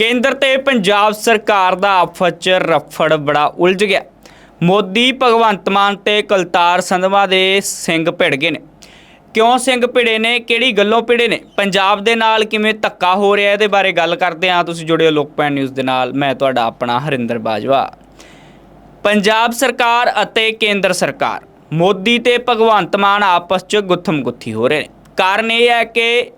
ਕੇਂਦਰ ਤੇ ਪੰਜਾਬ ਸਰਕਾਰ ਦਾ ਆਪਸ 'ਚ ਰਫੜ ਬੜਾ ਉਲਝ ਗਿਆ। ਮੋਦੀ, ਭਗਵੰਤ ਮਾਨ ਤੇ ਕੁਲਤਾਰ ਸੰਧਵਾ ਦੇ ਸਿੰਘ ਭਿੜ ਗਏ ਨੇ। ਕਿਉਂ ਸਿੰਘ ਭਿੜੇ ਨੇ? ਕਿਹੜੀ ਗੱਲੋਂ ਭਿੜੇ ਨੇ? ਪੰਜਾਬ ਦੇ ਨਾਲ ਕਿਵੇਂ ਧੱਕਾ ਹੋ ਰਿਹਾ ਇਹਦੇ ਬਾਰੇ ਗੱਲ ਕਰਦੇ ਹਾਂ। ਤੁਸੀਂ ਜੁੜਿਓ ਲੋਕਪੈਨ ਨਿਊਜ਼ ਦੇ ਨਾਲ। ਮੈਂ ਤੁਹਾਡਾ ਆਪਣਾ ਹਰਿੰਦਰ ਬਾਜਵਾ। ਪੰਜਾਬ ਸਰਕਾਰ ਅਤੇ ਕੇਂਦਰ ਸਰਕਾਰ, ਮੋਦੀ ਤੇ ਭਗਵੰਤ ਮਾਨ ਆਪਸ 'ਚ ਗੁੱਥਮ ਗੁੱਥੀ ਹੋ ਰਹੇ ਨੇ। ਕਾਰਨ ਇਹ ਹੈ ਕਿ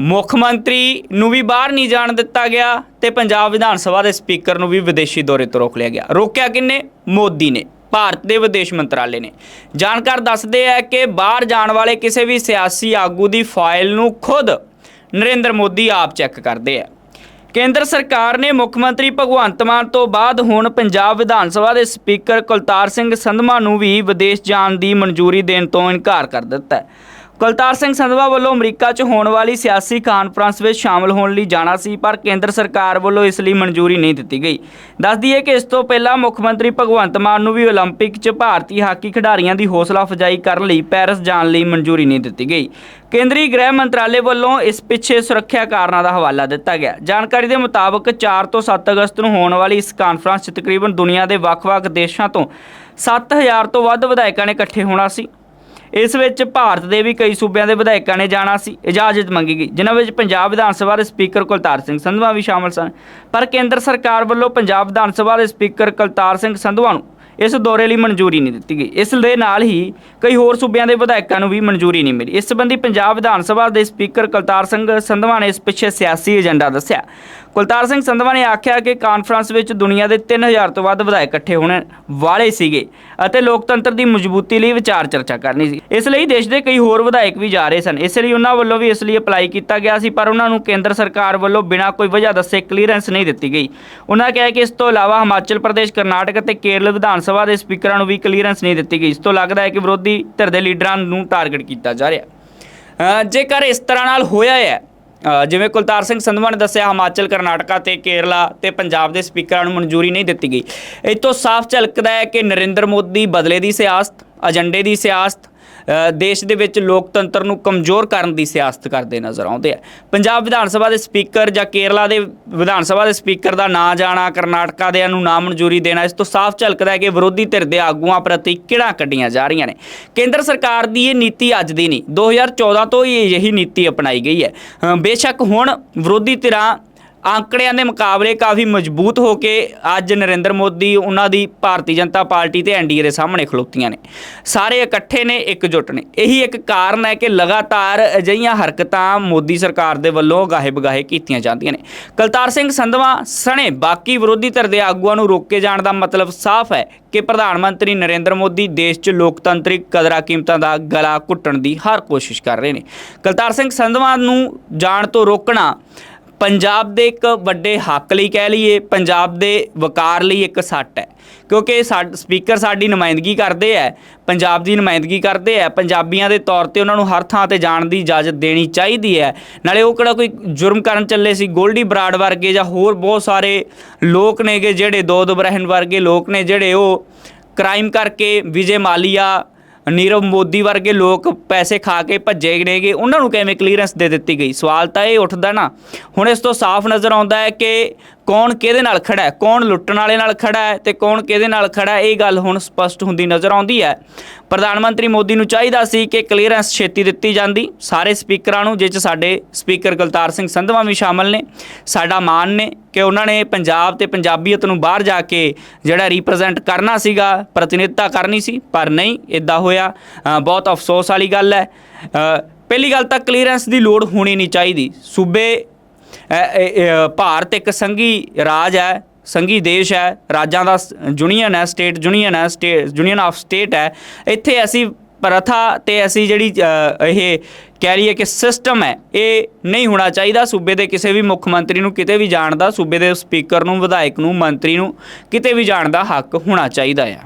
ਮੁੱਖ ਮੰਤਰੀ ਨੂੰ ਵੀ ਬਾਹਰ ਨਹੀਂ ਜਾਣ ਦਿੱਤਾ ਗਿਆ ਤੇ ਪੰਜਾਬ ਵਿਧਾਨ ਸਭਾ ਦੇ ਸਪੀਕਰ ਨੂੰ ਵੀ ਵਿਦੇਸ਼ੀ ਦੌਰੇ ਤੋਂ ਰੋਕ ਲਿਆ ਗਿਆ। ਰੋਕਿਆ ਕਿੰਨੇ? ਮੋਦੀ ਨੇ, ਭਾਰਤ ਦੇ ਵਿਦੇਸ਼ ਮੰਤਰਾਲੇ ਨੇ। ਜਾਣਕਾਰ ਦੱਸਦੇ ਹੈ ਕਿ ਬਾਹਰ ਜਾਣ ਵਾਲੇ ਕਿਸੇ ਵੀ ਸਿਆਸੀ ਆਗੂ ਦੀ ਫਾਈਲ ਨੂੰ ਖੁਦ ਨਰਿੰਦਰ ਮੋਦੀ ਆਪ ਚੈੱਕ ਕਰਦੇ ਹੈ ਕੇਂਦਰ ਸਰਕਾਰ ਨੇ ਮੁੱਖ ਮੰਤਰੀ ਭਗਵੰਤ ਮਾਨ ਤੋਂ ਬਾਅਦ ਹੁਣ ਪੰਜਾਬ ਵਿਧਾਨ ਸਭਾ ਦੇ ਸਪੀਕਰ ਕੁਲਤਾਰ ਸਿੰਘ ਸੰਧਮਾ ਨੂੰ ਵੀ ਵਿਦੇਸ਼ ਜਾਣ ਦੀ ਮਨਜ਼ੂਰੀ ਦੇਣ ਤੋਂ ਇਨਕਾਰ ਕਰ ਦਿੱਤਾ ਹੈ। ਕੁਲਤਾਰ ਸਿੰਘ ਸੰਧਵਾ ਵੱਲੋਂ ਅਮਰੀਕਾ 'ਚ ਹੋਣ ਵਾਲੀ ਸਿਆਸੀ ਕਾਨਫਰੰਸ ਵਿੱਚ ਸ਼ਾਮਲ ਹੋਣ ਲਈ ਜਾਣਾ ਸੀ ਪਰ ਕੇਂਦਰ ਸਰਕਾਰ ਵੱਲੋਂ ਇਸ ਲਈ ਮਨਜ਼ੂਰੀ ਨਹੀਂ ਦਿੱਤੀ ਗਈ ਦੱਸਦੀ ਹੈ ਕਿ ਇਸ ਤੋਂ ਪਹਿਲਾਂ ਮੁੱਖ ਮੰਤਰੀ ਭਗਵੰਤ ਮਾਨ ਨੂੰ ਵੀ 올림픽 'ਚ ਭਾਰਤੀ ਹਾਕੀ ਖਿਡਾਰੀਆਂ ਦੀ ਹੌਸਲਾ ਅਫਜ਼ਾਈ ਕਰਨ ਲਈ ਪੈਰਿਸ ਜਾਣ ਲਈ ਮਨਜ਼ੂਰੀ ਨਹੀਂ ਦਿੱਤੀ ਗਈ ਕੇਂਦਰੀ ਗ੍ਰਹਿ ਮੰਤਰਾਲੇ ਵੱਲੋਂ ਇਸ ਪਿੱਛੇ ਸੁਰੱਖਿਆ ਕਾਰਨਾਂ ਦਾ ਹਵਾਲਾ ਦਿੱਤਾ ਗਿਆ ਜਾਣਕਾਰੀ ਦੇ ਮੁਤਾਬਕ 4 ਤੋਂ 7 ਅਗਸਤ ਨੂੰ ਹੋਣ ਵਾਲੀ ਇਸ ਕਾਨਫਰੰਸ 'ਚ ਤਕਰੀਬਨ ਦੁਨੀਆ ਦੇ ਵੱਖ-ਵੱਖ ਦੇਸ਼ਾਂ ਤੋਂ 7000 ਤੋਂ ਵੱਧ ਵਿਧਾਇਕਾਂ ਨੇ ਇਕੱਠੇ ਹੋਣਾ ਸੀ ਇਸ ਵਿੱਚ ਭਾਰਤ ਦੇ ਵੀ ਕਈ ਸੂਬਿਆਂ ਦੇ ਵਿਧਾਇਕਾਂ ਨੇ ਜਾਣਾ ਸੀ, ਇਜਾਜ਼ਤ ਮੰਗੀ ਗਈ, ਜਿਨ੍ਹਾਂ ਵਿੱਚ ਪੰਜਾਬ ਵਿਧਾਨ ਸਭਾ ਦੇ ਸਪੀਕਰ ਕੁਲਤਾਰ ਸਿੰਘ ਸੰਧਵਾ ਵੀ ਸ਼ਾਮਲ ਸਨ। ਪਰ ਕੇਂਦਰ ਸਰਕਾਰ ਵੱਲੋਂ ਪੰਜਾਬ ਵਿਧਾਨ ਸਭਾ ਦੇ ਸਪੀਕਰ ਕੁਲਤਾਰ ਸਿੰਘ ਸੰਧਵਾ ਨੂੰ ਇਸ ਦੌਰੇ ਲਈ ਮਨਜ਼ੂਰੀ ਨਹੀਂ ਦਿੱਤੀ ਗਈ। ਇਸ ਦੇ ਨਾਲ ਹੀ ਕਈ ਹੋਰ ਸੂਬਿਆਂ ਦੇ ਵਿਧਾਇਕਾਂ ਨੂੰ ਵੀ ਮਨਜ਼ੂਰੀ ਨਹੀਂ ਮਿਲੀ। ਇਸ ਸੰਬੰਧੀ ਪੰਜਾਬ ਵਿਧਾਨ ਸਭਾ ਦੇ ਸਪੀਕਰ ਕੁਲਤਾਰ ਸਿੰਘ ਸੰਧਵਾ ਨੇ ਇਸ ਪਿੱਛੇ ਸਿਆਸੀ ਏਜੰਡਾ ਦੱਸਿਆ। ਕੁਲਤਾਰ ਸਿੰਘ ਸੰਧਵਾ ਨੇ ਆਖਿਆ ਕਿ ਕਾਨਫਰੰਸ ਵਿੱਚ ਦੁਨੀਆ ਦੇ 3000 ਤੋਂ ਵੱਧ ਵਿਧਾਇਕ ਇਕੱਠੇ ਹੋਣ ਵਾਲੇ ਸੀਗੇ ਅਤੇ ਲੋਕਤੰਤਰ ਦੀ ਮਜ਼ਬੂਤੀ ਲਈ ਵਿਚਾਰ ਚਰਚਾ ਕਰਨੀ ਸੀ। ਇਸ ਲਈ ਦੇਸ਼ ਦੇ ਕਈ ਹੋਰ ਵਿਧਾਇਕ ਵੀ ਜਾ ਰਹੇ ਸਨ। ਇਸ ਲਈ ਉਹਨਾਂ ਵੱਲੋਂ ਵੀ ਇਸ ਲਈ ਅਪਲਾਈ ਕੀਤਾ ਗਿਆ ਸੀ, ਪਰ ਉਹਨਾਂ ਨੂੰ ਕੇਂਦਰ ਸਰਕਾਰ ਵੱਲੋਂ ਬਿਨਾਂ ਕੋਈ ਵਜ੍ਹਾ ਦੱਸੇ ਕਲੀਅਰੈਂਸ ਨਹੀਂ ਦਿੱਤੀ ਗਈ। ਉਹਨਾਂ ਕਿਹਾ ਕਿ ਇਸ ਤੋਂ ਇਲਾਵਾ ਹਿਮਾਚਲ ਪ੍ਰਦੇਸ਼, ਕਰਨਾਟਕ ਅਤੇ ਕੇਰਲ ਵਿਧਾਨ ਸਭਾ ਦੇ ਸਪੀਕਰਾਂ ਨੂੰ ਵੀ ਕਲੀਅਰੈਂਸ ਨਹੀਂ ਦਿੱਤੀ ਗਈ। ਇਸ ਤੋਂ ਲੱਗਦਾ ਹੈ ਕਿ ਵਿਰੋਧੀ ਧਿਰ ਦੇ ਲੀਡਰਾਂ ਨੂੰ ਟਾਰਗੇਟ ਕੀਤਾ ਜਾ ਰਿਹਾ। ਜੇਕਰ ਇਸ ਤਰ੍ਹਾਂ ਨਾਲ ਹੋਇਆ ਹੈ ਜਿਵੇਂ ਕੁਲਤਾਰ ਸਿੰਘ ਸੰਧਵਾ ਨੇ ਦੱਸਿਆ, ਹਿਮਾਚਲ, ਕਰਨਾਟਕਾ ਤੇ ਕੇਰਲਾ ਤੇ ਪੰਜਾਬ ਦੇ ਸਪੀਕਰਾਂ ਨੂੰ ਮਨਜ਼ੂਰੀ ਨਹੀਂ ਦਿੱਤੀ ਗਈ। ਇਹ ਤੋਂ ਸਾਫ਼ ਝਲਕਦਾ ਹੈ ਕਿ ਨਰਿੰਦਰ ਮੋਦੀ ਬਦਲੇ ਦੀ ਸਿਆਸਤ ਏਜੰਡੇ ਦੀ ਸਿਆਸਤ ਦੇਸ਼ ਦੇ ਵਿੱਚ ਲੋਕਤੰਤਰ ਨੂੰ ਕਮਜ਼ੋਰ ਕਰਨ ਦੀ ਸਿਆਸਤ ਕਰਦੇ ਨਜ਼ਰ ਆਉਂਦੇ ਆ। ਪੰਜਾਬ ਵਿਧਾਨ ਸਭਾ ਦੇ ਸਪੀਕਰ ਜਾਂ ਕੇਰਲਾ ਦੇ ਵਿਧਾਨ ਸਭਾ ਦੇ ਸਪੀਕਰ ਦਾ ਨਾਂ ਜਾਣਾ, ਕਰਨਾਟਕਾ ਦੇ ਨੂੰ ਨਾ ਮਨਜ਼ੂਰੀ ਦੇਣਾ, ਇਸ ਤੋਂ ਸਾਫ਼ ਝਲਕਦਾ ਹੈ ਕਿ ਵਿਰੋਧੀ ਧਿਰ ਦੇ ਆਗੂਆਂ ਪ੍ਰਤੀ ਕਿਹੜਾ ਕੱਢੀਆਂ ਜਾ ਰਹੀਆਂ ਨੇ। ਕੇਂਦਰ ਸਰਕਾਰ ਦੀ ਇਹ ਨੀਤੀ ਅੱਜ ਦੀ ਨਹੀਂ 2014 ਤੋਂ ਹੀ ਇਹੀ ਨੀਤੀ ਅਪਣਾਈ ਗਈ ਹੈ। ਬੇਸ਼ੱਕ ਹੁਣ ਵਿਰੋਧੀ ਧਿਰਾਂ ਆંકੜਿਆਂ ਦੇ ਮੁਕਾਬਲੇ ਕਾਫੀ ਮਜ਼ਬੂਤ ਹੋ ਕੇ ਅੱਜ ਨਰਿੰਦਰ ਮੋਦੀ, ਉਹਨਾਂ ਦੀ ਭਾਰਤੀ ਜਨਤਾ ਪਾਰਟੀ ਤੇ ਐਨਡੀਏ ਦੇ ਸਾਹਮਣੇ ਖਲੋਤੀਆਂ ਨੇ। ਸਾਰੇ ਇਕੱਠੇ ਨੇ, ਇਕਜੁੱਟ ਨੇ। ਇਹੀ ਇੱਕ ਕਾਰਨ ਹੈ ਕਿ ਲਗਾਤਾਰ ਅਜਿਹੀਆਂ ਹਰਕਤਾਂ ਮੋਦੀ ਸਰਕਾਰ ਦੇ ਵੱਲੋਂ ਗਾਹੇ ਬਗਾਹੇ ਕੀਤੀਆਂ ਜਾਂਦੀਆਂ ਨੇ। ਕਲਤਾਰ ਸਿੰਘ ਸੰਧਵਾ, ਸਣੇ, ਬਾਕੀ ਵਿਰੋਧੀ ਧਿਰ ਦੇ ਆਗੂਆਂ ਨੂੰ ਰੋਕੇ ਜਾਣ ਦਾ ਮਤਲਬ ਸਾਫ਼ ਹੈ ਕਿ ਪ੍ਰਧਾਨ ਮੰਤਰੀ ਨਰਿੰਦਰ ਮੋਦੀ ਦੇਸ਼ 'ਚ ਲੋਕਤੰਤਰਿਕ ਕਦਰਾਂ ਕੀਮਤਾਂ ਦਾ ਗਲਾ ਘੁੱਟਣ ਦੀ ਹਰ ਕੋਸ਼ਿਸ਼ ਕਰ ਰਹੇ ਨੇ। ਕਲਤਾਰ ਸਿੰਘ ਸੰਧਵਾ ਨੂੰ ਜਾਣ ਤੋਂ ਰੋਕਣਾ ਪੰਜਾਬ ਦੇ ਇੱਕ ਵੱਡੇ ਹੱਕ ਲਈ ਕਹਿ ਲਈਏ, ਪੰਜਾਬ ਦੇ ਵਕਾਰ ਲਈ ਇੱਕ ਸੱਟ ਹੈ। ਕਿਉਂਕਿ ਸਾਡ ਸਪੀਕਰ ਸਾਡੀ ਨੁਮਾਇੰਦਗੀ ਕਰਦੇ ਆ ਪੰਜਾਬ ਦੀ ਨੁਮਾਇੰਦਗੀ ਕਰਦੇ ਆ ਪੰਜਾਬੀਆਂ ਦੇ ਤੌਰ ਤੇ ਉਹਨਾਂ ਨੂੰ ਹਰ ਥਾਂ ਤੇ ਜਾਣ ਦੀ ਇਜਾਜ਼ਤ ਦੇਣੀ ਚਾਹੀਦੀ ਹੈ ਨਾਲੇ ਉਹ ਕਿਹੜਾ ਕੋਈ ਜੁਰਮ ਕਰਨ ਚੱਲੇ ਸੀ, ਗੋਲਡੀ ਬਰਾੜ ਵਰਗੇ ਜਾਂ ਹੋਰ ਬਹੁਤ ਸਾਰੇ ਲੋਕ ਨੇਗੇ ਜਿਹੜੇ ਦੋ ਦੁਬਰਹਿਨ ਵਰਗੇ ਲੋਕ ਨੇ ਜਿਹੜੇ ਉਹ ਕ੍ਰਾਈਮ ਕਰਕੇ ਵਿਜੇ ਮਾਲੀਆ ਨੀਰਵ ਮੋਦੀ ਵਰਗੇ ਲੋਕ ਪੈਸੇ ਖਾ ਕੇ ਭੱਜੇ ਨੇਗੇ। ਉਹਨਾਂ ਨੂੰ ਕਿਵੇਂ ਕਲੀਅਰੈਂਸ ਦੇ ਦਿੱਤੀ ਗਈ? ਸਵਾਲ ਤਾਂ ਇਹ ਉੱਠਦਾ ਨਾ। ਹੁਣ ਇਸ ਤੋਂ ਸਾਫ਼ ਨਜ਼ਰ ਆਉਂਦਾ ਹੈ ਕਿ ਕੌਣ ਕਿਹਦੇ ਨਾਲ ਖੜਾ ਹੈ? ਕੌਣ ਲੁੱਟਣ ਵਾਲੇ ਨਾਲ ਖੜਾ ਹੈ ਤੇ ਕੌਣ ਕਿਹਦੇ ਨਾਲ ਖੜਾ ਹੈ? ਇਹ ਗੱਲ ਹੁਣ ਸਪਸ਼ਟ ਹੁੰਦੀ ਨਜ਼ਰ ਆਉਂਦੀ ਹੈ। ਪ੍ਰਧਾਨ ਮੰਤਰੀ ਮੋਦੀ ਨੂੰ ਚਾਹੀਦਾ ਸੀ ਕਿ ਕਲੀਅਰੈਂਸ ਛੇਤੀ ਦਿੱਤੀ ਜਾਂਦੀ। ਸਾਰੇ ਸਪੀਕਰਾਂ ਨੂੰ ਜਿਸ 'ਚ ਸਾਡੇ ਸਪੀਕਰ ਗੁਲਤਾਰ ਸਿੰਘ ਸੰਧਵਾ ਵੀ ਸ਼ਾਮਲ ਨੇ, ਸਾਡਾ ਮਾਨ ਨੇ ਕਿ ਉਹਨਾਂ ਨੇ ਪੰਜਾਬ ਤੇ ਪੰਜਾਬੀਅਤ ਨੂੰ ਬਾਹਰ ਜਾ ਕੇ ਜਿਹੜਾ ਰਿਪਰੈਜ਼ੈਂਟ ਕਰਨਾ ਸੀਗਾ, ਪ੍ਰਤੀਨਿਧਤਾ ਕਰਨੀ ਸੀ, ਪਰ ਨਹੀਂ ਇਦਾਂ ਹੋਇਆ। ਬਹੁਤ ਅਫਸੋਸ ਵਾਲੀ ਗੱਲ ਹੈ। ਪਹਿਲੀ ਗੱਲ ਤਾਂ ਕਲੀਅਰੈਂਸ ਦੀ ਲੋੜ ਹੋਣੀ ਨਹੀਂ ਚਾਹੀਦੀ। ਸੂਬੇ ਭਾਰਤ ਇੱਕ ਸੰਘੀ ਰਾਜ ਹੈ, ਸੰਘੀ ਦੇਸ਼ ਹੈ, ਰਾਜਾਂ ਦਾ ਯੂਨੀਅਨ ਹੈ, ਸਟੇਟ ਯੂਨੀਅਨ ਹੈ ਸਟੇਟ ਯੂਨੀਅਨ ਆਫ ਸਟੇਟ ਹੈ। ਇੱਥੇ ਅਸੀਂ ਪ੍ਰਥਾ ਤੇ ਅਸੀਂ ਜਿਹੜੀ ਇਹ ਕਹਿ ਲਈਏ ਕਿ ਸਿਸਟਮ ਹੈ, ਇਹ ਨਹੀਂ ਹੋਣਾ ਚਾਹੀਦਾ ਸੂਬੇ ਦੇ ਕਿਸੇ ਵੀ ਮੁੱਖ ਮੰਤਰੀ ਨੂੰ, ਕਿਤੇ ਵੀ ਜਾਣ ਦਾ, ਸੂਬੇ ਦੇ ਸਪੀਕਰ ਨੂੰ, ਵਿਧਾਇਕ ਨੂੰ, ਮੰਤਰੀ ਨੂੰ, ਕਿਤੇ ਵੀ ਜਾਣ ਦਾ ਹੱਕ ਹੋਣਾ ਚਾਹੀਦਾ ਆ।